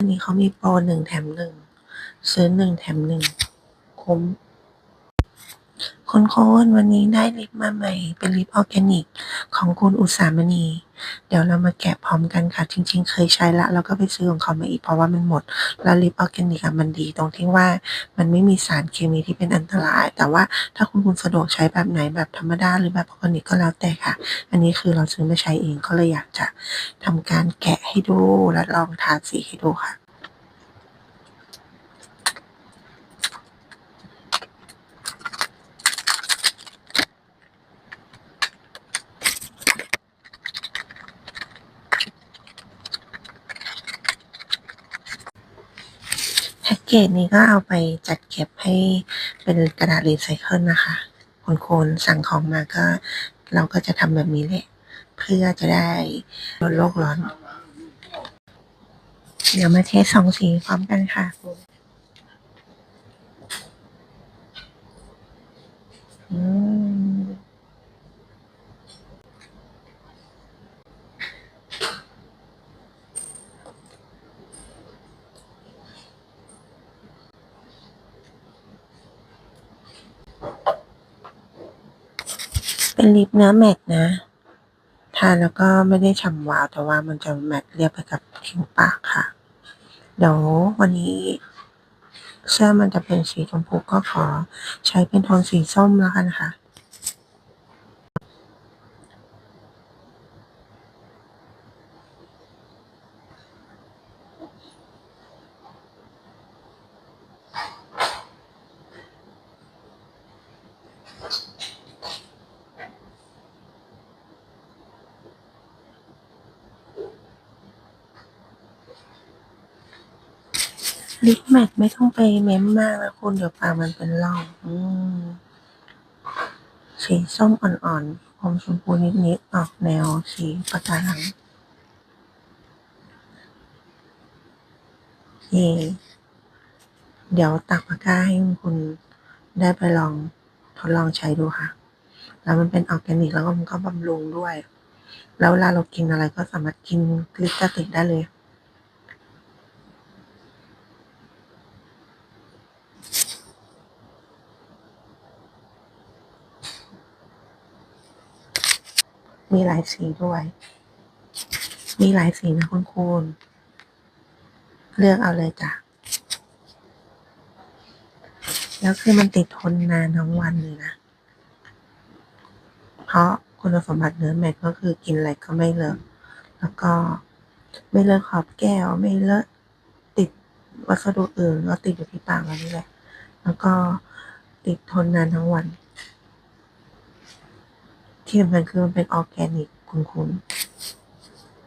อันนี้เขามีโปรหนึ่งแถมหนึ่งซื้อหนึ่งแถมหนึ่งคุ้มคนโคนวันนี้ได้ลิปมาใหม่ เป็นลิปออร์แกนิกของคุณอุตสามณี เดี๋ยวเรามาแกะพร้อมกันค่ะ จริง ๆ เคยใช้ละแล้วก็ไปซื้อของเขามาอีกเพราะว่ามันหมด แล้วลิปออร์แกนิกมันดีตรงที่ว่ามันไม่มีสารเคมีที่เป็นอันตราย แต่ว่าถ้าคุณคุณสะดวกใช้แบบไหนแบบธรรมดาหรือแบบออร์แกนิกก็แล้วแต่ค่ะ อันนี้คือเราซื้อมาใช้เองก็เลยอยากจะทำการแกะให้ดูและลองทาสีให้ดูค่ะ แพ็กเกจนี้ก็เอาไปจัดเก็บให้เป็นกระดาษรีไซเคิลนะคะคนคนสั่งของมาก็เราก็จะทำแบบนี้แหละ เพื่อจะได้ลดโลกร้อน เดี๋ยวมาเทสสองสีพร้อมกันค่ะอืม เป็นลิปเนื้อแมตต์นะ ทาแล้วก็ไม่ได้ฉ่ำวาว แต่ว่ามันจะแมตต์เรียบไปกับผิวปากค่ะ เดี๋ยววันนี้เสื้อมันจะเป็นสีชมพูก็ขอใช้เป็นโทนสีส้มแล้วกันค่ะ ลิปแมทไม่ต้องไปเม้มมากนะคุณเดี๋ยวปากมันเป็นร่องอืมสีส้มอ่อนๆอมชมพูนิดๆออกแนวสีปะการังเเดี๋ยวตักปากกาให้คุณได้ไปลองทดลองใช้ดูค่ะ แล้วมันเป็นออร์แกนิกแล้วก็มันก็บำรุงด้วย แล้วเวลาเรากินอะไรก็สามารถกินลิปสติกได้เลย มีหลายสีด้วย มีหลายสีนะคุณคุณเลือกเอาเลยจ้ะ แล้วคือมันติดทนนานทั้งวันเลยนะ เพราะคุณสมบัติเนื้อแมทก็คือกินอะไรก็ไม่เลอะ แล้วก็ไม่เลอะขอบแก้ว ไม่เลอะติดวัสดุอื่นก็ติดอยู่ที่ปากเรานี่แหละ แล้วก็ติดทนนานทั้งวัน ที่สำคัญคือมันเป็นออร์แกนิก คุณคุณ